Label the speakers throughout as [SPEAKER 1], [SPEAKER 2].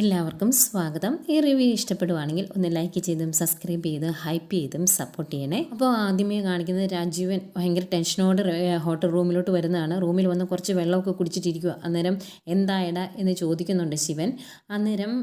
[SPEAKER 1] എല്ലാവർക്കും സ്വാഗതം. ഈ റിവ്യൂ ഇഷ്ടപ്പെടുവാണെങ്കിൽ ഒന്ന് ലൈക്ക് ചെയ്തും സബ്സ്ക്രൈബ് ചെയ്ത് ഹൈപ്പ് ചെയ്തും സപ്പോർട്ട് ചെയ്യണേ. അപ്പോൾ ആദ്യമേ കാണിക്കുന്നത് രാജീവൻ ഭയങ്കര ടെൻഷനോട് ഹോട്ടൽ റൂമിലോട്ട് വരുന്നതാണ്. റൂമിൽ വന്ന് കുറച്ച് വെള്ളമൊക്കെ കുടിച്ചിട്ടിരിക്കുക അന്നേരം എന്തായടാ എന്ന് ചോദിക്കുന്നുണ്ട് ശിവൻ. അന്നേരം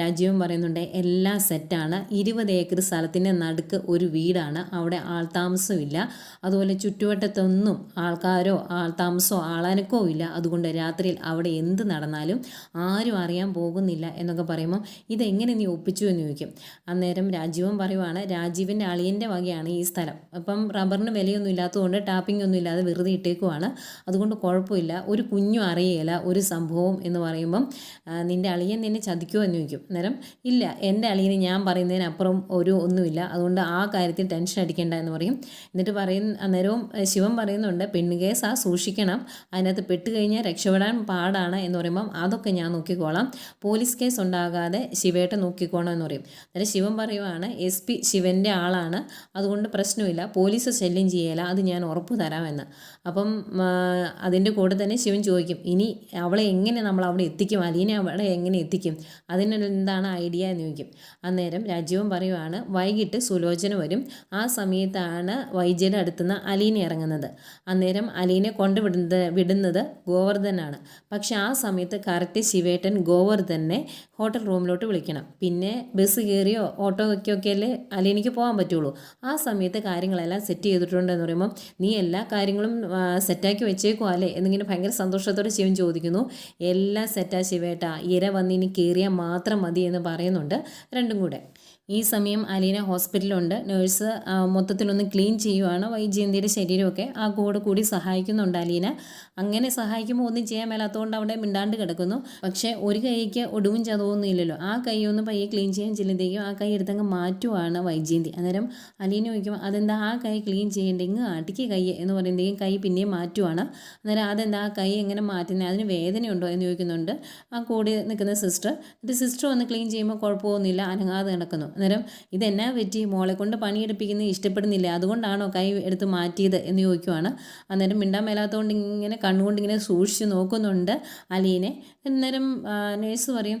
[SPEAKER 1] രാജീവൻ പറയുന്നുണ്ട് എല്ലാം സെറ്റാണ് ഇരുപത് ഏക്കർ സ്ഥലത്തിന്റെ നടുക്ക് ഒരു വീടാണ്. അവിടെ ആൾ താമസമില്ല അതുപോലെ ചുറ്റുവട്ടത്തൊന്നും ആൾക്കാരോ ആൾ താമസമോ ആളനക്കോ ഇല്ല. അതുകൊണ്ട് രാത്രിയിൽ അവിടെ എന്ത് നടന്നാലും ആരും അറിയാൻ പോകുന്നില്ല എന്നൊക്കെ പറയുമ്പോൾ ഇതെങ്ങനെ നീ ഒപ്പിച്ചു എന്ന് ചോദിക്കും. അന്നേരം രാജീവൻ പറയുവാണ് രാജീവിന്റെ അളിയന്റെ വകയാണ് ഈ സ്ഥലം. അപ്പം റബ്ബറിന് വിലയൊന്നും ഇല്ലാത്തതുകൊണ്ട് ടാപ്പിംഗ് ഒന്നും ഇല്ലാതെ വെറുതെ ഇട്ടേക്കുവാണ്. അതുകൊണ്ട് കുഴപ്പമില്ല ഒരു കുഞ്ഞും അറിയേല ഒരു സംഭവം എന്ന് പറയുമ്പം നിന്റെ അളിയൻ നിന്നെ ചതിക്കുമോ എന്ന് ചോദിക്കും. അന്നേരം ഇല്ല എന്റെ അളിയനെ ഞാൻ പറയുന്നതിനപ്പുറം ഒരു ഒന്നുമില്ല. അതുകൊണ്ട് ആ കാര്യത്തിൽ ടെൻഷൻ അടിക്കേണ്ട എന്ന് പറയും. എന്നിട്ട് പറയുന്ന അന്നേരവും ശിവൻ പറയുന്നുണ്ട് പെണ്ണ് ആ സൂക്ഷിക്കണം. അതിനകത്ത് പെട്ടുകഴിഞ്ഞാൽ രക്ഷപ്പെടാൻ പാടാണ് എന്ന് പറയുമ്പം അതൊക്കെ ഞാൻ നോക്കിക്കോളാം. പോലീസ് കേസ് ഉണ്ടാകാതെ ശിവേട്ട നോക്കിക്കോണം എന്ന് പറയും. അന്നേരം ശിവൻ പറയുവാണ് എസ് പി ശിവന്റെ ആളാണ്. അതുകൊണ്ട് പ്രശ്നമില്ല. പോലീസ് ശല്യം ചെയ്യല. അത് ഞാൻ ഉറപ്പ് തരാമെന്ന്. അപ്പം അതിന്റെ കൂടെ തന്നെ ശിവൻ ചോദിക്കും ഇനി അവളെ എങ്ങനെ നമ്മൾ അവിടെ എത്തിക്കും? അലീനെ അവിടെ എങ്ങനെ എത്തിക്കും? അതിനെന്താണ് ഐഡിയ? എന്ന് ചോദിക്കും. അന്നേരം രാജീവൻ പറയുവാണ് വൈകിട്ട് സുലോചന വരും. ആ സമയത്താണ് വൈജയുടെ അടുത്തുനിന്ന് അലീന ഇറങ്ങുന്നത്. അന്നേരം അലീനെ കൊണ്ടുവിടുന്നത് വിടുന്നത് ഗോവർദ്ധനാണ്. പക്ഷെ ആ സമയത്ത് കറക്റ്റ് ശിവേട്ടൻ ഗോവർദ്ധനെ ഹോട്ടൽ റൂമിലോട്ട് വിളിക്കണം. പിന്നെ ബസ് കയറിയോ ഓട്ടോയ്ക്കൊക്കെ അല്ലേ? അലീനയ്ക്ക് പോകാൻ പറ്റുള്ളൂ. ആ സമയത്ത് കാര്യങ്ങളെല്ലാം സെറ്റ് ചെയ്തിട്ടുണ്ടെന്ന് പറയുമ്പോൾ നീ എല്ലാ കാര്യങ്ങളും സെറ്റാക്കി വെച്ചേക്കോ അല്ലേ? എന്നിങ്ങനെ ഭയങ്കര സന്തോഷത്തോടെ ശിവൻ ചോദിക്കുന്നു. എല്ലാം സെറ്റാ ശിവേട്ട. ഇര വന്നിനി കയറിയാൽ മാത്രം മതി എന്ന് പറയുന്നുണ്ട് രണ്ടും കൂടെ. ഈ സമയം അലീന ഹോസ്പിറ്റലുണ്ട് നേഴ്സ് മൊത്തത്തിലൊന്ന് ക്ലീൻ ചെയ്യുവാണ്. വൈജയന്തിയുടെ ശരീരമൊക്കെ ആ കൂടെ കൂടി സഹായിക്കുന്നുണ്ട് അലീന. അങ്ങനെ സഹായിക്കുമ്പോൾ ഒന്നും ചെയ്യാൻ മേലാത്തതുകൊണ്ട് അവിടെ മിണ്ടാണ്ട് കിടക്കുന്നു. പക്ഷേ ഒരു കൈക്ക് ഒടുവും ചതവൊന്നും ഇല്ലല്ലോ ആ കൈ ഒന്ന് പയ്യെ ക്ലീൻ ചെയ്യാൻ ചെല്ലുമ്പോഴേക്കും ആ കൈ എടുത്തങ്ങ് മാറ്റുവാണ് വൈജയന്തി. അന്നേരം അലീന ചോദിക്കും അതെന്താ ആ കൈ ക്ലീൻ ചെയ്യണ്ടെങ്കിൽ ആട്ടിക്ക് കൈ എന്ന് പറയുമ്പോഴേക്കും കൈ പിന്നെയും മാറ്റുവാണ്. അന്നേരം അതെന്താ ആ കൈ എങ്ങനെ മാറ്റുന്നത് അതിന് വേദനയുണ്ടോ? എന്ന് ചോദിക്കുന്നുണ്ട് ആ കൂടെ നിൽക്കുന്ന സിസ്റ്റർ. എന്നിട്ട് സിസ്റ്റർ വന്ന് ക്ലീൻ ചെയ്യുമ്പോൾ കുഴപ്പമൊന്നുമില്ല അനങ്ങാതെ നടക്കുന്നു. അന്നേരം ഇതെന്നാ പറ്റി? മോളെ കൊണ്ട് പണിയെടുപ്പിക്കുന്നത് ഇഷ്ടപ്പെടുന്നില്ല? അതുകൊണ്ടാണോ കൈ എടുത്ത് മാറ്റിയത്? എന്ന് ചോദിക്കുവാണ്. അന്നേരം മിണ്ടാൻ മേലാത്തതുകൊണ്ട് ഇങ്ങനെ കണ്ണുകൊണ്ട് ഇങ്ങനെ സൂക്ഷിച്ച് നോക്കുന്നുണ്ട് അലീനെ. അന്നേരം നേഴ്സ് പറയും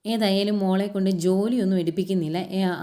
[SPEAKER 1] ഏതായാലും മോളെ കൊണ്ട് ജോലിയൊന്നും എടുപ്പിക്കുന്നില്ല.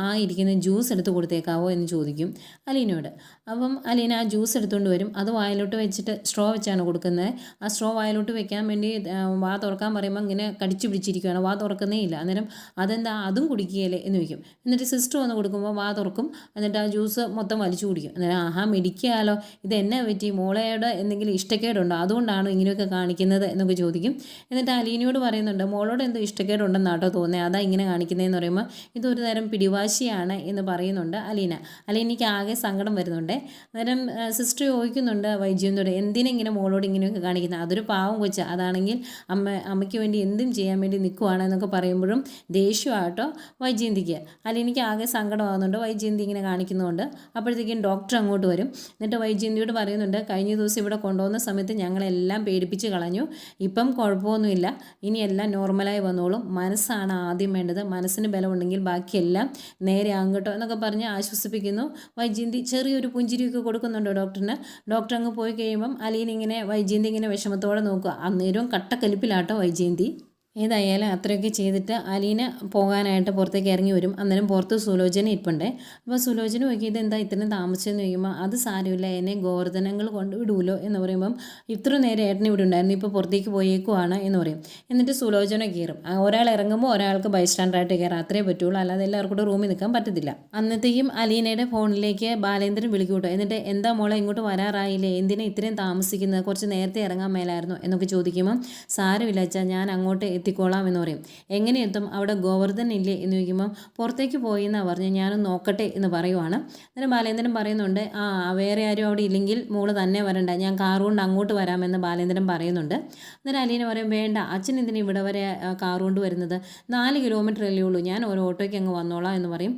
[SPEAKER 1] ആ ഇരിക്കുന്ന ജ്യൂസ് എടുത്ത് കൊടുത്തേക്കാവോ എന്ന് ചോദിക്കും അലീനയോട്. അപ്പം അലീന ആ ജ്യൂസ് എടുത്തുകൊണ്ട് വരും. അത് വായിലോട്ട് വെച്ചിട്ട് സ്ട്രോ വെച്ചാണ് കൊടുക്കുന്നത് ആ സ്ട്രോ വായിലോട്ട് വെക്കാൻ വേണ്ടി വാ തുറക്കാൻ പറയുമ്പോൾ ഇങ്ങനെ കടിച്ചു പിടിച്ചിരിക്കുകയാണ് വാ തുറക്കുന്നേ ഇല്ല. അന്നേരം അതെന്താ അതും കുടിക്കുകയല്ലേ? എന്ന് വയ്ക്കും എന്നിട്ട് സിസ്റ്റർ വന്ന് കൊടുക്കുമ്പോൾ വാ തുറക്കും. എന്നിട്ട് ആ ജ്യൂസ് മൊത്തം വലിച്ചു കുടിക്കും. അന്നേരം ആഹാ മെഡിക്കാലോ ഇത് എന്നെ പറ്റി? മോളയുടെ എന്തെങ്കിലും ഇഷ്ടക്കേടുണ്ടോ? അതുകൊണ്ടാണോ ഇങ്ങനെയൊക്കെ കാണിക്കുന്നത്? എന്നൊക്കെ ചോദിക്കും. എന്നിട്ട് അലീനയോട് പറയുന്നുണ്ട് മോളോട് എന്തോ ഇഷ്ടക്കേടുണ്ടെന്നാട്ടോ തോന്നുന്നത് അതാ ഇങ്ങനെ കാണിക്കുന്നതെന്ന് പറയുമ്പോൾ ഇതൊരു തരം പിടിവാശിയാണ് എന്ന് പറയുന്നുണ്ട് അലീന. അലീനയ്ക്ക് ആകെ സങ്കടം വരുന്നുണ്ട്. അന്നേരം സിസ്റ്റർ ചോദിക്കുന്നുണ്ട് വൈദ്യുവിനോട് എന്തിനെങ്ങനെ മോളോട് ഇങ്ങനെയൊക്കെ കാണിക്കുന്നത് അതൊരു പാവം കൊച്ച. അതാണെങ്കിൽ അമ്മ അമ്മയ്ക്ക് വേണ്ടി എന്തും ചെയ്യാൻ വേണ്ടി നിൽക്കുവാണ് എന്നൊക്കെ പറയുമ്പോഴും ദേഷ്യമാട്ടോ വൈജയന്തിക്ക്. അലീനയ്ക്ക് ആകെ സങ്കടമാകുന്നുണ്ട്. വൈജയന്തി ഇങ്ങനെ കാണിക്കുന്നുണ്ട്. അപ്പോഴത്തേക്കും ഡോക്ടർ അങ്ങോട്ട് വരും. എന്നിട്ട് വൈജയന്തിയോട് പറയുന്നുണ്ട് കഴിഞ്ഞ ദിവസം ഇവിടെ കൊണ്ടുപോകുന്ന സമയത്ത് ഞങ്ങളെല്ലാം പേടിപ്പിച്ച് കളഞ്ഞു. ഇപ്പം കുഴപ്പമൊന്നുമില്ല. ഇനി എല്ലാം നോർമലായി വന്നോളും. മനസ്സാണ് ആദ്യം വേണ്ടത്. മനസ്സിന് ബലമുണ്ടെങ്കിൽ ബാക്കിയെല്ലാം നേരെ ആകട്ടോ എന്നൊക്കെ പറഞ്ഞ് ആശ്വസിപ്പിക്കുന്നു. വൈജയന്തി ചെറിയൊരു പുഞ്ചിരിയൊക്കെ കൊടുക്കുന്നുണ്ടോ ഡോക്ടറിന്? ഡോക്ടർ അങ്ങ് പോയി കഴിയുമ്പം അലീൻ ഇങ്ങനെ വൈജയന്തി ഇങ്ങനെ വിഷമത്തോടെ നോക്കുക. അന്നേരവും കട്ടക്കലിപ്പിലാട്ടോ വൈജയന്തി. ഏതായാലും അത്രയൊക്കെ ചെയ്തിട്ട് അലീന പോകാനായിട്ട് പുറത്തേക്ക് ഇറങ്ങി വരും. അന്നേരം പുറത്ത് സുലോചന ഇരിപ്പുണ്ട് അപ്പോൾ സുലോചന നോക്കി ഇതെന്താ ഇത്രയും താമസിച്ചെന്ന്? ചോദിക്കുമ്പോൾ അത് സാരമില്ല. എന്നെ ഗോവർദ്ധനങ്ങൾ കൊണ്ട് വിടൂലോ? എന്ന് പറയുമ്പം ഇത്ര നേരം ഏട്ടനെ ഇവിടെ ഉണ്ടായിരുന്നു. ഇപ്പോൾ പുറത്തേക്ക് പോയേക്കുവാണ്. എന്ന് പറയും. എന്നിട്ട് സുലോചന കയറും. ഒരാൾ ഇറങ്ങുമ്പോൾ ഒരാൾക്ക് ബൈസ്റ്റാൻഡറായിട്ട് കയറാം. അത്രേ പറ്റുള്ളൂ. അല്ലാതെ എല്ലാവർക്കും കൂടെ റൂമിൽ നിൽക്കാൻ പറ്റത്തില്ല. അന്നത്തേക്കും അലീനയുടെ ഫോണിലേക്ക് ബാലേന്ദ്രൻ വിളിക്കൂട്ടോ. കേട്ടോ എന്നിട്ട് എന്താ മോളെ ഇങ്ങോട്ട് വരാറായില്ലേ? എന്തിനാ ഇത്രയും താമസിക്കുന്നത്? കുറച്ച് നേരത്തെ ഇറങ്ങാൻ മേലായിരുന്നു? എന്നൊക്കെ ചോദിക്കുമ്പോൾ സാരമില്ല ഞാൻ അങ്ങോട്ട് എത്തിക്കോളാം എന്ന് പറയും. എങ്ങനെ എത്തും അവിടെ ഗോവർദ്ധൻ ഇല്ലേ എന്ന് ചോദിക്കുമ്പോൾ പുറത്തേക്ക് പോയി എന്നാണ് പറഞ്ഞ് ഞാനൊന്ന് നോക്കട്ടെ എന്ന് പറയുവാണ്. അന്നേരം ബാലേന്ദ്രൻ പറയുന്നുണ്ട് ആ വേറെ ആരും അവിടെ ഇല്ലെങ്കിൽ മോൾ തന്നെ വരണ്ട. ഞാൻ കാർ കൊണ്ട് അങ്ങോട്ട് വരാമെന്ന് ബാലേന്ദ്രൻ പറയുന്നുണ്ട്. അന്നേരം അലീന പറയും വേണ്ട അച്ഛൻ എന്തിനാ ഇവിടെ വരെ കാർ കൊണ്ട് വരുന്നത്? നാല് കിലോമീറ്റർ അല്ലേ ഉള്ളൂ. ഞാൻ ഒരു ഓട്ടോയ്ക്ക് അങ്ങ് വന്നോളാം എന്ന് പറയും.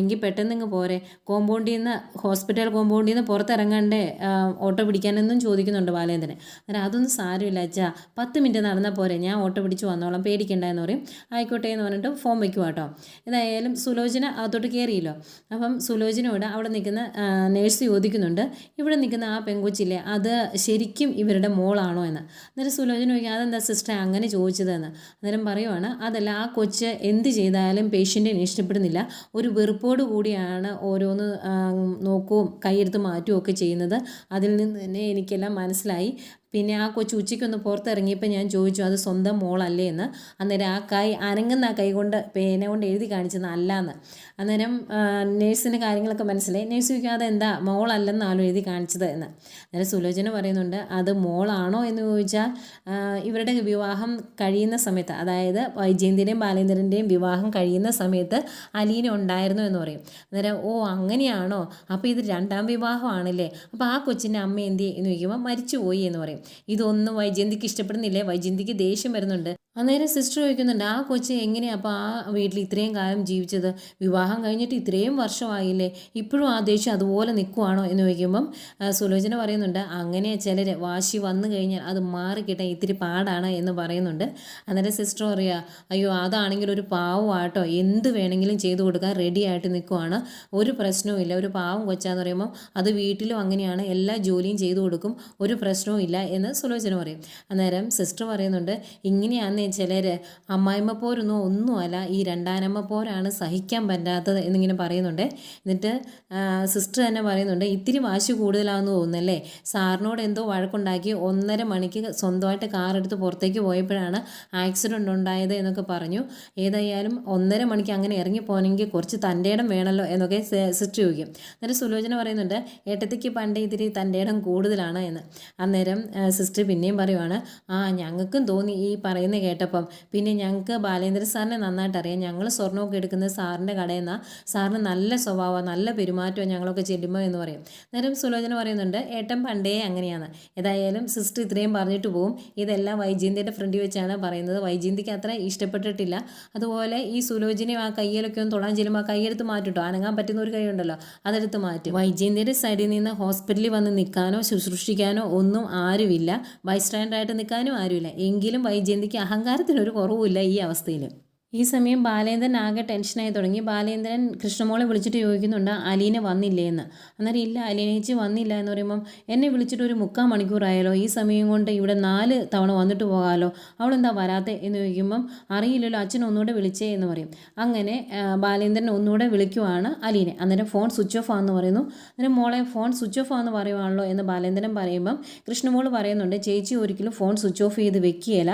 [SPEAKER 1] എങ്കിൽ പെട്ടെന്ന് ഇങ്ങ് പോരെ. കോമ്പൗണ്ടിൽ നിന്ന് ഹോസ്പിറ്റൽ കോമ്പൗണ്ടിൽ നിന്ന് പുറത്തിറങ്ങണ്ടേ? ഓട്ടോ പിടിക്കാനെന്നും ചോദിക്കുന്നുണ്ട് ബാലേന്ദ്രൻ. അന്നേരം അതൊന്നും സാരമില്ല അച്ഛാ പത്ത് മിനിറ്റ് നടന്നാൽ പോരെ. ഞാൻ ഓട്ടോ പിടിച്ച് വന്നോളാം. വന്നോളാം പേടിക്കണ്ട എന്ന് പറയും. ആയിക്കോട്ടെ എന്ന് പറഞ്ഞിട്ട് ഫോം വയ്ക്കുക കേട്ടോ ഏതായാലും സുലോചന അകത്തോട്ട് കയറിയല്ലോ അപ്പം സുലോചനയോട് അവിടെ നിൽക്കുന്ന നേഴ്സ് ചോദിക്കുന്നുണ്ട് ഇവിടെ നിൽക്കുന്ന ആ പെങ്കൊച്ചില്ലേ അത് ശരിക്കും ഇവരുടെ മോളാണോ എന്ന്? അന്നേരം സുലോചന ചോദിക്കുക അതെന്താ സിസ്റ്റർ അങ്ങനെ ചോദിച്ചതെന്ന്? അന്നേരം പറയുവാണ് അതല്ല ആ കൊച്ച് എന്ത് ചെയ്താലും പേഷ്യന്റിനെ ഇഷ്ടപ്പെടുന്നില്ല. ഒരു വെറുപ്പോട് കൂടിയാണ് ഓരോന്ന് നോക്കുകയും കൈയെടുത്ത് മാറ്റുകയും ഒക്കെ ചെയ്യുന്നത്. അതിൽ നിന്ന് തന്നെ എനിക്കെല്ലാം മനസ്സിലായി. പിന്നെ ആ കൊച്ചു ഉച്ചയ്ക്കൊന്ന് പുറത്തിറങ്ങിയപ്പോൾ ഞാൻ ചോദിച്ചു അത് സ്വന്തം മോളല്ലേ? എന്ന്. അന്നേരം ആ കൈ അനങ്ങുന്ന ആ കൈ കൊണ്ട് പേന കൊണ്ട് എഴുതി കാണിച്ചത് അല്ലാന്ന്. അന്നേരം നേഴ്സിന്റെ കാര്യങ്ങളൊക്കെ മനസ്സിലായി. നേഴ്സ് ചോദിക്കും അതെന്താ മോളല്ലെന്നാണോ എഴുതി കാണിച്ചത്? എന്ന്. അന്നേരം സുലോചന പറയുന്നുണ്ട് അത് മോളാണോ? എന്ന് ചോദിച്ചാൽ ഇവരുടെ വിവാഹം കഴിയുന്ന സമയത്ത് അതായത് വൈജയന്തിന്റെയും ബാലേന്ദ്രന്റെയും വിവാഹം കഴിയുന്ന സമയത്ത് അലീന ഉണ്ടായിരുന്നു എന്ന് പറയും. അന്നേരം ഓ അങ്ങനെയാണോ? അപ്പോൾ ഇത് രണ്ടാം വിവാഹമാണല്ലേ? അപ്പോൾ ആ കൊച്ചിന്റെ അമ്മ എന്തി എന്ന് ചോദിക്കുമ്പോൾ മരിച്ചുപോയി എന്ന് പറയും. ഇതൊന്നും വൈജയന്തിക്ക് ഇഷ്ടപ്പെടുന്നില്ലേ. വൈജയന്തിക്ക് ദേഷ്യം വരുന്നുണ്ട്. അന്നേരം സിസ്റ്റർ ചോദിക്കുന്നുണ്ട് ആ കൊച്ച് എങ്ങനെയാണ് അപ്പോൾ ആ വീട്ടിൽ ഇത്രയും കാലം ജീവിച്ചത്? വിവാഹം കഴിഞ്ഞിട്ട് ഇത്രയും വർഷമായില്ലേ? ഇപ്പോഴും ആ ദേഷ്യം അതുപോലെ നിൽക്കുവാണോ എന്ന് ചോദിക്കുമ്പം സുലോചന പറയുന്നുണ്ട് അങ്ങനെ ചിലർ വാശി വന്നു കഴിഞ്ഞാൽ അത് മാറിക്കിട്ടാൻ ഇത്തിരി പാടാണ് എന്ന് പറയുന്നുണ്ട്. അന്നേരം സിസ്റ്റർ പറയുക അയ്യോ അതാണെങ്കിൽ ഒരു പാവമാട്ടോ എന്ത് വേണമെങ്കിലും ചെയ്തു കൊടുക്കാൻ റെഡി ആയിട്ട് നിൽക്കുവാണ് ഒരു പ്രശ്നവും ഇല്ല. ഒരു പാവം കൊച്ചാന്ന് പറയുമ്പോൾ അത് വീട്ടിലും അങ്ങനെയാണ്. എല്ലാ ജോലിയും ചെയ്തു കൊടുക്കും. ഒരു പ്രശ്നവും ഇല്ല എന്ന് സുലോചന പറയും. അന്നേരം സിസ്റ്റർ പറയുന്നുണ്ട് ഇങ്ങനെയാന്ന് ചിലർ അമ്മായിമ്മ പോരൊന്നും ഒന്നുമല്ല ഈ രണ്ടാനമ്മ പോരാണ് സഹിക്കാൻ പറ്റാത്തത് എന്നിങ്ങനെ പറയുന്നുണ്ട്. എന്നിട്ട് സിസ്റ്റർ തന്നെ പറയുന്നുണ്ട് ഇത്തിരി വാശി കൂടുതലാണെന്ന് തോന്നുന്നല്ലേ? സാറിനോട് എന്തോ വഴക്കുണ്ടാക്കി ഒന്നര മണിക്ക് സ്വന്തമായിട്ട് കാർ എടുത്ത് പുറത്തേക്ക് പോയപ്പോഴാണ് ആക്സിഡന്റ് ഉണ്ടായത് എന്നൊക്കെ പറഞ്ഞു. ഏതായാലും ഒന്നര മണിക്ക് അങ്ങനെ ഇറങ്ങിപ്പോണെങ്കിൽ കുറച്ച് തന്റെ ഇടം വേണമല്ലോ എന്നൊക്കെ സിസ്റ്റർ ചോദിക്കും. എന്നിട്ട് സുലോചന പറയുന്നുണ്ട് ഏട്ടത്തിക്ക് പണ്ട് ഇതിരി തന്റെ ഇടം കൂടുതലാണ് എന്ന്. അന്നേരം സിസ്റ്റർ പിന്നെയും പറയുവാണ് ആ ഞങ്ങൾക്കും തോന്നി ഈ പറയുന്ന കേട്ടപ്പം പിന്നെ ഞങ്ങൾക്ക് ബാലേന്ദ്ര സാറിനെ നന്നായിട്ട് അറിയാം. ഞങ്ങൾ സ്വർണമൊക്കെ എടുക്കുന്നത് സാറിന്റെ കടയിൽ നിന്നാണ് സാറിന് നല്ല സ്വഭാവമാണ് നല്ല പെരുമാറ്റമാണ് ഞങ്ങളൊക്കെ ചെല്ലുമ്പോൾ എന്ന് പറയും. നേരം സുലോചന പറയുന്നുണ്ട് ഏട്ടൻ പണ്ടേ അങ്ങനെയാണ്. ഏതായാലും സിസ്റ്റർ ഇത്രയും പറഞ്ഞിട്ട് പോവും. ഇതെല്ലാം വൈജയന്തിയുടെ ഫ്രണ്ടിൽ വെച്ചാണ് പറയുന്നത്. വൈജയന്തിക്ക് അത്ര ഇഷ്ടപ്പെട്ടിട്ടില്ല. അതുപോലെ ഈ സുലോചനയും ആ കയ്യിലൊക്കെ ഒന്ന് തൊടാൻ ചെല്ലുമ്പോൾ ആ കൈയെടുത്ത് മാറ്റിട്ടോ? അനങ്ങാൻ പറ്റുന്ന ഒരു കൈ ഉണ്ടല്ലോ അതെടുത്ത് മാറ്റും. വൈജയന്തിയുടെ സൈഡിൽ നിന്ന് ഹോസ്പിറ്റലിൽ വന്ന് നിൽക്കാനോ ശുശ്രൂഷിക്കാനോ ഒന്നും ആരുമില്ല. ബൈസ്റ്റാൻഡായിട്ട് നിൽക്കാനും ആരുമില്ല. എങ്കിലും വൈജയന്തിക്ക് അഹങ്കാരത്തിനൊരു കുറവുമില്ല ഈ അവസ്ഥയിൽ ഈ സമയം ബാലേന്ദ്രൻ ആകെ ടെൻഷനായി തുടങ്ങി. ബാലേന്ദ്രൻ കൃഷ്ണമോളെ വിളിച്ചിട്ട് ചോദിക്കുന്നുണ്ട് അലീന വന്നില്ലേ എന്ന് അന്നേരം ഇല്ല അലീനേച്ചി വന്നില്ല. എന്ന് പറയുമ്പം എന്നെ വിളിച്ചിട്ട് ഒരു മുക്കാൽ മണിക്കൂറായാലോ ഈ സമയം കൊണ്ട് ഇവിടെ നാല് തവണ വന്നിട്ട് പോകാമല്ലോ അവളെന്താ വരാത്തെ? എന്ന് ചോദിക്കുമ്പം അറിയില്ലല്ലോ അച്ഛൻ ഒന്നുകൂടെ വിളിച്ചേ എന്ന് പറയും. അങ്ങനെ ബാലേന്ദ്രൻ ഒന്നുകൂടെ വിളിക്കുവാണ് അലീനെ. അന്നേരം ഫോൺ സ്വിച്ച് ഓഫ് ആണെന്ന് പറയുന്നു. അന്നേരം മോളെ ഫോൺ സ്വിച്ച് ഓഫ് ആണെന്ന് പറയുവാണല്ലോ? എന്ന് ബാലേന്ദ്രൻ പറയുമ്പം കൃഷ്ണമോൾ പറയുന്നുണ്ട് ചേച്ചി ഒരിക്കലും ഫോൺ സ്വിച്ച് ഓഫ് ചെയ്ത് വെക്കുകയില്ല.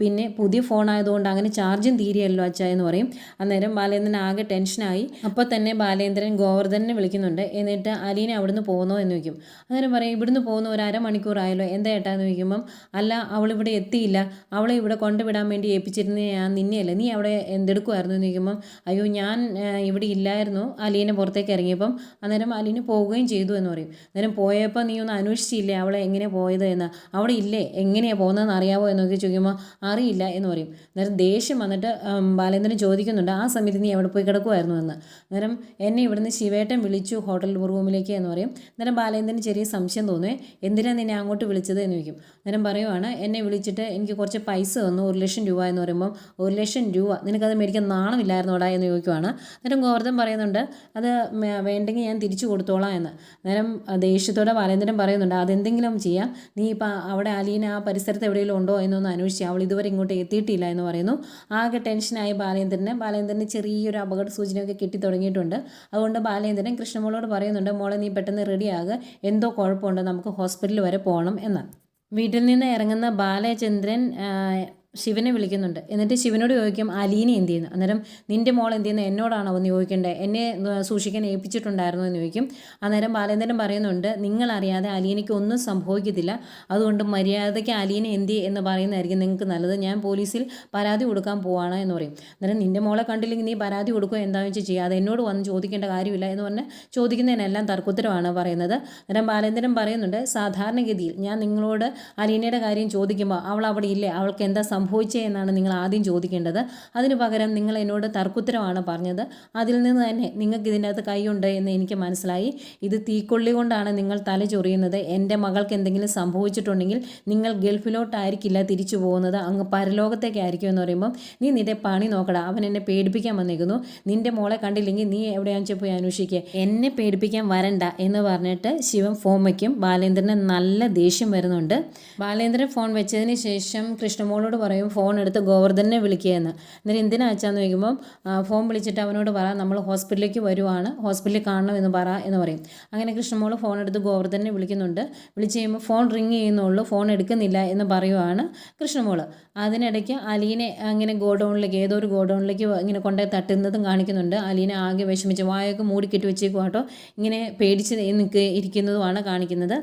[SPEAKER 1] പിന്നെ പുതിയ ഫോൺ ആയതുകൊണ്ട് അങ്ങനെ ചാർജും തീരെയല്ലോ അച്ഛ എന്ന് പറയും. അന്നേരം ബാലേന്ദ്രൻ ആകെ ടെൻഷനായി. അപ്പോൾ തന്നെ ബാലേന്ദ്രൻ ഗോവർദ്ധനെ വിളിക്കുന്നുണ്ട്. എന്നിട്ട് അലീനെ അവിടുന്ന് പോകുന്നോ എന്ന് ചോദിക്കും. അന്നേരം പറയും ഇവിടുന്ന് പോകുന്ന ഒരു അരമണിക്കൂറായല്ലോ എന്താ ഏട്ടാ? എന്ന് ചോദിക്കുമ്പം അല്ല അവളിവിടെ എത്തിയില്ല. അവളെ ഇവിടെ കൊണ്ടുവിടാൻ വേണ്ടി ഏൽപ്പിച്ചിരുന്ന ഞാൻ നിന്നെയല്ലേ. നീ അവിടെ എന്തെടുക്കുമായിരുന്നു എന്ന് ചോദിക്കുമ്പം അയ്യോ ഞാൻ ഇവിടെ ഇല്ലായിരുന്നു. അലീനെ പുറത്തേക്ക് ഇറങ്ങിയപ്പം. അന്നേരം അലീന് പോവുകയും ചെയ്തു എന്ന് പറയും. അന്നേരം പോയപ്പോൾ നീ ഒന്ന് അന്വേഷിച്ചില്ലേ അവളെ എങ്ങനെ പോയത് എന്ന്? അവിടെ ഇല്ലേ? എങ്ങനെയാണ് പോകുന്നതെന്ന് അറിയാവോ? എന്നൊക്കെ ചോദിക്കുമ്പോൾ അറിയില്ല എന്ന് പറയും. അന്നേരം ദേഷ്യം വന്നിട്ട് ബാലേന്ദ്രൻ ചോദിക്കുന്നുണ്ട് ആ സമയത്ത് നീ എവിടെ പോയി കിടക്കുമായിരുന്നു എന്ന്. അന്നേരം എന്നെ ഇവിടുന്ന് ശിവേട്ടൻ വിളിച്ചു ഹോട്ടൽ റൂമിലേക്ക് എന്ന് പറയും. അന്നേരം ബാലേന്ദ്രന് ചെറിയ സംശയം തോന്നുവേ എന്തിനാണ് നിന്നെ അങ്ങോട്ട് വിളിച്ചത്? എന്ന് ചോദിക്കും. അന്നേരം പറയുവാണ് എന്നെ വിളിച്ചിട്ട് എനിക്ക് കുറച്ച് പൈസ തന്നു ഒരു ലക്ഷം രൂപ എന്ന് പറയുമ്പം ഒരു ലക്ഷം രൂപ നിനക്കത് മേടിക്കാൻ നാണമില്ലായിരുന്നോടാ? എന്ന് ചോദിക്കുവാണ്. അന്നേരം ഗോവർദ്ധൻ പറയുന്നുണ്ട് അത് വേണ്ടെങ്കിൽ ഞാൻ തിരിച്ചു കൊടുത്തോളാം എന്ന്. അന്നേരം ദേഷ്യത്തോടെ ബാലേന്ദ്രൻ പറയുന്നുണ്ട് അതെന്തെങ്കിലും ചെയ്യാം നീ ഇപ്പം അവിടെ അലീന ആ പരിസരത്ത് എവിടെയെങ്കിലും ഉണ്ടോ എന്നൊന്ന് അന്വേഷിച്ച് അവൾ ഇതുവരെ ഇങ്ങോട്ട് എത്തിയിട്ടില്ല എന്ന് പറയുന്നു. ആകെ ടെൻഷനായി ബാലേന്ദ്രന്. ബാലേന്ദ്രന് ചെറിയൊരു അപകട സൂചനയൊക്കെ കിട്ടി തുടങ്ങിയിട്ടുണ്ട്. അതുകൊണ്ട് ബാലേന്ദ്രൻ കൃഷ്ണമോളോട് പറയുന്നുണ്ട് മോളെ നീ പെട്ടെന്ന് റെഡിയാകുക എന്തോ കുഴപ്പമുണ്ട്. നമുക്ക് ഹോസ്പിറ്റലിൽ വരെ പോകണം എന്ന് വീട്ടിൽ നിന്ന് ഇറങ്ങുന്ന ബാലചന്ദ്രൻ ശിവനെ വിളിക്കുന്നുണ്ട്. എന്നിട്ട് ശിവനോട് ചോദിക്കും അലീനെ എന്ത് ചെയ്യുന്നു? അന്നേരം നിന്റെ മോൾ എന്ത് ചെയ്യുന്നു? എന്നോടാണോ എന്ന് ചോദിക്കേണ്ടത് എന്നെ സൂക്ഷിക്കാൻ ഏൽപ്പിച്ചിട്ടുണ്ടായിരുന്നു എന്ന് ചോദിക്കും. അന്നേരം ബാലേന്ദ്രൻ പറയുന്നുണ്ട് നിങ്ങളറിയാതെ അലീനയ്ക്ക് ഒന്നും സംഭവിക്കത്തില്ല. അതുകൊണ്ട് മര്യാദയ്ക്ക് അലീനെ എന്ത് എന്ന് പറയുന്നതായിരിക്കും നിങ്ങൾക്ക് നല്ലത്. ഞാൻ പോലീസിൽ പരാതി കൊടുക്കാൻ പോവാണ് എന്ന് പറയും. അന്നേരം നിന്റെ മോളെ കണ്ടില്ലെങ്കിൽ നീ പരാതി കൊടുക്കുക എന്താണെന്ന് വെച്ചാൽ ചെയ്യുക? അത് എന്നോട് വന്ന് ചോദിക്കേണ്ട കാര്യമില്ല എന്ന് പറഞ്ഞ് ചോദിക്കുന്നതിനെല്ലാം തർക്കുത്തരമാണ് പറയുന്നത്. അന്നേരം ബാലേന്ദ്രൻ പറയുന്നുണ്ട് സാധാരണഗതിയിൽ ഞാൻ നിങ്ങളോട് അലീനയുടെ കാര്യം ചോദിക്കുമ്പോൾ അവൾ അവിടെ ഇല്ലേ? അവൾക്ക് എന്താ സംഭവിച്ചത് സംഭവിച്ചേ എന്നാണ് നിങ്ങൾ ആദ്യം ചോദിക്കേണ്ടത്. അതിന് പകരം നിങ്ങൾ എന്നോട് തർക്കുത്തരമാണ് പറഞ്ഞത്. അതിൽ നിന്ന് തന്നെ നിങ്ങൾക്ക് ഇതിന്റെ അകത്ത് കൈയുണ്ട് എന്ന് എനിക്ക് മനസ്സിലായി. ഇത് തീക്കൊള്ളി കൊണ്ടാണ് നിങ്ങൾ തല ചൊറിയുന്നത്. എന്റെ മകൾക്ക് എന്തെങ്കിലും സംഭവിച്ചിട്ടുണ്ടെങ്കിൽ നിങ്ങൾ ഗൾഫിലോട്ടായിരിക്കില്ല തിരിച്ചു പോകുന്നത്. അങ്ങ് പരലോകത്തേക്കായിരിക്കും എന്ന് പറയുമ്പം നീ നിന്റെ പണി നോക്കടാ. അവൻ എന്നെ പേടിപ്പിക്കാൻ വന്നിരിക്കുന്നു നിന്റെ മോളെ കണ്ടില്ലെങ്കിൽ നീ എവിടെയാണെന്ന് വെച്ചാൽ പോയി അന്വേഷിക്കുക എന്നെ പേടിപ്പിക്കാൻ വരണ്ട എന്ന് പറഞ്ഞിട്ട് ശിവൻ ഫോൺ വയ്ക്കും ബാലേന്ദ്രന് നല്ല ദേഷ്യം വരുന്നുണ്ട്. ബാലേന്ദ്രൻ ഫോൺ വെച്ചതിന് ശേഷം കൃഷ്ണമോളോട് പറയും ഫോൺ എടുത്ത് ഗോവർദ്ധനെ വിളിക്കുകയെന്ന്. എന്നിട്ട് എന്തിനാ അച്ഛാന്ന് ചോദിക്കുമ്പം ഫോൺ വിളിച്ചിട്ട് അവനോട് പറ നമ്മൾ ഹോസ്പിറ്റലിലേക്ക് വരുവാണ് ഹോസ്പിറ്റലിൽ കാണണം എന്ന് പറ എന്ന് പറയും. അങ്ങനെ കൃഷ്ണമോൾ ഫോൺ എടുത്ത് ഗോവർദ്ധനെ വിളിക്കുന്നുണ്ട്. വിളിച്ച് കഴിയുമ്പോൾ ഫോൺ റിങ് ചെയ്യുന്നുള്ളൂ ഫോൺ എടുക്കുന്നില്ല എന്ന് പറയുവാണ് കൃഷ്ണമോൾ. അതിനിടയ്ക്ക് അലീനെ അങ്ങനെ ഗോഡൗണിലേക്ക് ഏതോ ഒരു ഗോഡൗണിലേക്ക് ഇങ്ങനെ കൊണ്ടുപോയി തട്ടുന്നതും കാണിക്കുന്നുണ്ട്. അലീനെ ആകെ വിഷമിച്ച് വായൊക്കെ മൂടിക്കെട്ടി വെച്ചേക്കും കേട്ടോ. ഇങ്ങനെ പേടിച്ച് നിൽക്കുക ഇരിക്കുന്നതുമാണ് കാണിക്കുന്നത്.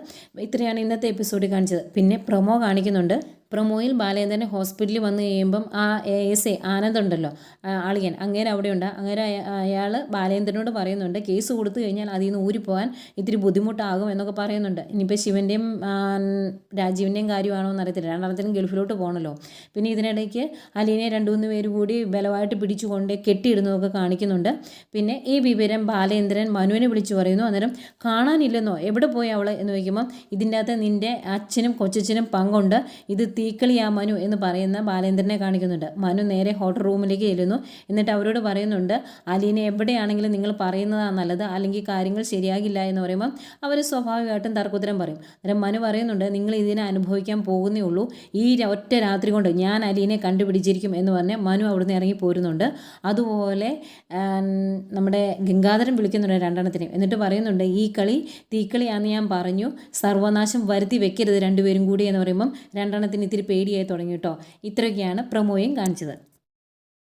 [SPEAKER 1] ഇത്രയാണ് ഇന്നത്തെ എപ്പിസോഡിൽ കാണിച്ചത്. പിന്നെ പ്രൊമോ കാണിക്കുന്നുണ്ട്. പ്രൊമോയിൽ ബാലേന്ദ്രൻ ഹോസ്പിറ്റലിൽ വന്ന് കഴിയുമ്പം ആ എസ് എ ആനന്ദ് ഉണ്ടല്ലോ ആ ആളിയൻ അങ്ങേര് അവിടെയുണ്ട്. അങ്ങനെ അയാൾ ബാലേന്ദ്രനോട് പറയുന്നുണ്ട് കേസ് കൊടുത്തു കഴിഞ്ഞാൽ അതിൽ നിന്ന് ഊരിപ്പോകാൻ ഇത്തിരി ബുദ്ധിമുട്ടാകും എന്നൊക്കെ പറയുന്നുണ്ട്. ഇനിയിപ്പോൾ ശിവന്റെയും രാജീവിന്റെയും കാര്യമാണോ എന്നറിയത്തില്ല. രണ്ടാമത്തേനും ഗൾഫിലോട്ട് പോകണമല്ലോ പിന്നെ ഇതിനിടയ്ക്ക് അലീനെ രണ്ട് മൂന്ന് പേര് കൂടി ബലമായിട്ട് പിടിച്ചുകൊണ്ട് കെട്ടിയിടുന്നതൊക്കെ കാണിക്കുന്നുണ്ട്. പിന്നെ ഈ വിവരം ബാലേന്ദ്രൻ മനുവിനെ വിളിച്ചു പറയുന്നു. അന്നേരം കാണാനില്ലെന്നോ? എവിടെ പോയി അവൾ എന്ന് ചോദിക്കുമ്പോൾ ഇതിന്റെ അകത്ത് നിന്റെ അച്ഛനും കൊച്ചച്ഛനും പങ്കുണ്ട്. ഇത് തീക്കളിയാ മനു എന്ന് പറയുന്ന ബാലേന്ദ്രനെ കാണിക്കുന്നുണ്ട്. മനു നേരെ ഹോട്ടൽ റൂമിലേക്ക് ചെല്ലുന്നു. എന്നിട്ട് അവരോട് പറയുന്നുണ്ട് അലീനെ എവിടെയാണെങ്കിലും നിങ്ങൾ പറയുന്നതാണ് നല്ലത്. അല്ലെങ്കിൽ കാര്യങ്ങൾ ശരിയാകില്ല എന്ന് പറയുമ്പോൾ അവർ സ്വാഭാവികമായിട്ടും തർക്കുത്തരം പറയും. അന്നേരം മനു പറയുന്നുണ്ട് നിങ്ങൾ ഇതിനെ അനുഭവിക്കാൻ പോകുന്നേ ഉള്ളൂ. ഈ ഒറ്റ രാത്രി കൊണ്ട് ഞാൻ അലീനെ കണ്ടുപിടിച്ചിരിക്കും എന്ന് പറഞ്ഞ് മനു അവിടുന്ന് ഇറങ്ങി പോരുന്നുണ്ട്. അതുപോലെ നമ്മുടെ ഗംഗാധരൻ വിളിക്കുന്നുണ്ട് രണ്ടെണ്ണത്തിനെയും. എന്നിട്ട് പറയുന്നുണ്ട് ഈ കളി തീക്കളിയാന്ന് ഞാൻ പറഞ്ഞു. സർവനാശം വരുത്തി വെക്കരുത് രണ്ടുപേരും കൂടി എന്ന് പറയുമ്പം രണ്ടെണ്ണത്തിന് ഇത്തിരി പേടിയായി തുടങ്ങി കേട്ടോ. ഇത്രയൊക്കെയാണ് പ്രമോയും കാണിച്ചത്.